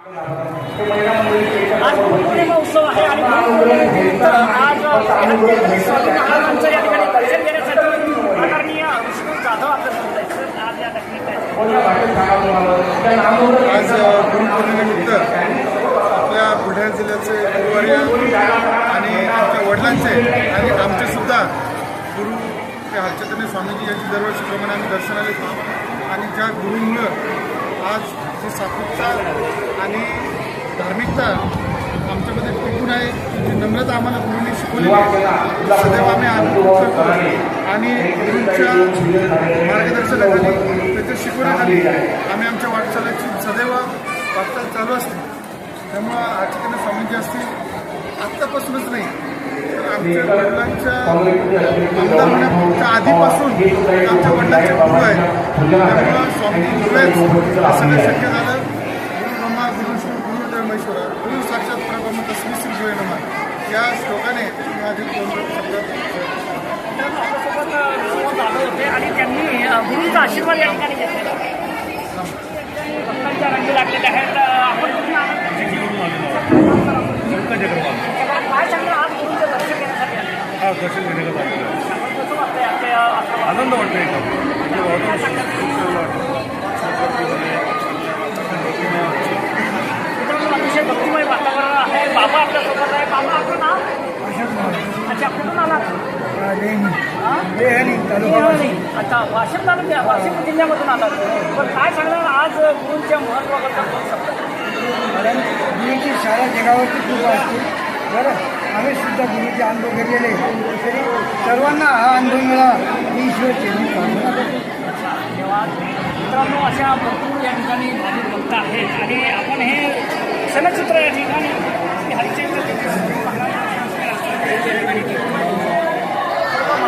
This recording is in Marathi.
आज गुरुपौर्णिमा उत्सव आहे आणि आज स्वामी महाराजांचं या ठिकाणी दर्शन घेण्यासाठी आदरणीय विष्णू जाधव आपल्यासोबत आज या ठिकाणी काय आज गुरुपौर्णिमेनिमित्त आपल्या बुलढाणा जिल्ह्याचे गुरुवर्य आणि आमच्या वडिलांचे आणि आमचे सुद्धा गुरु ते हरचंद्र स्वामीजी यांची दरवर्षी प्रमाणे आम्ही दर्शनाला येतो आणि ज्या गुरुमुळं आज जी सात्विकता आणि धार्मिकता आमच्यामध्ये टिकून आहे जी नम्रता आम्हाला गुरुंनी शिकवली सदैव आम्ही आणि गुरुंच्या मार्गदर्शनाखाली त्याच्या शिकवण्याखाली आम्ही आमच्या वाटचालाची सदैव वाटचाल चालू असते. त्यामुळं आचक्य स्वामीजी असतील आत्तापासूनच नाही तर आमच्या वडिलांच्या आमदार होण्याच्या आधीपासून आमच्या वडिलांचे गुरु आहेत त्यामुळं स्वामी गुरुच हे शक्य झालं गुरु ब्रह्मा गुरु विष्णू गुरु साक्षात परब्रह्म तस्मी श्री या श्लोकाने माझे दोन आणि त्यांनी आशीर्वाद या ठिकाणी घेतलेला भक्तांच्या रंगी लागलेल्या आहेत आपण कुठून आनंद सांगणार आज गुरुंचं दर्शन घेण्यासाठी आले हा दर्शन घेण्याचा झालेलं आहे. आपण कसं वाटतंय आपल्या आश्रमात? आनंद वाटतो एकदम म्हणजे वातावरण खूप चांगलं वाटतं. मित्रांनो अतिशय भक्तिमय वातावरण आहे बाबा आपल्यासोबत आहे बाबा आपलं नाव अच्छा कुठून आलात हा? लेहणी. अच्छा वाशिम. तालुक्या वाशिम जिल्ह्यामधून आलात पण काय सांगणार आज गुरूंच्या महत्वाबद्दल कारण गुरुची शाळा जगावरती खूप असते बरं आम्ही सुद्धा गुरुचे अनुभव घेतलेले तरी सर्वांना हा अनुभव मिळावा ही ईश्वरची प्रार्थना करतो मित्रांनो अशा भरपूर या ठिकाणी भाविक भक्त आहेत. आणि आपण हे सनचित्र या ठिकाणी श्री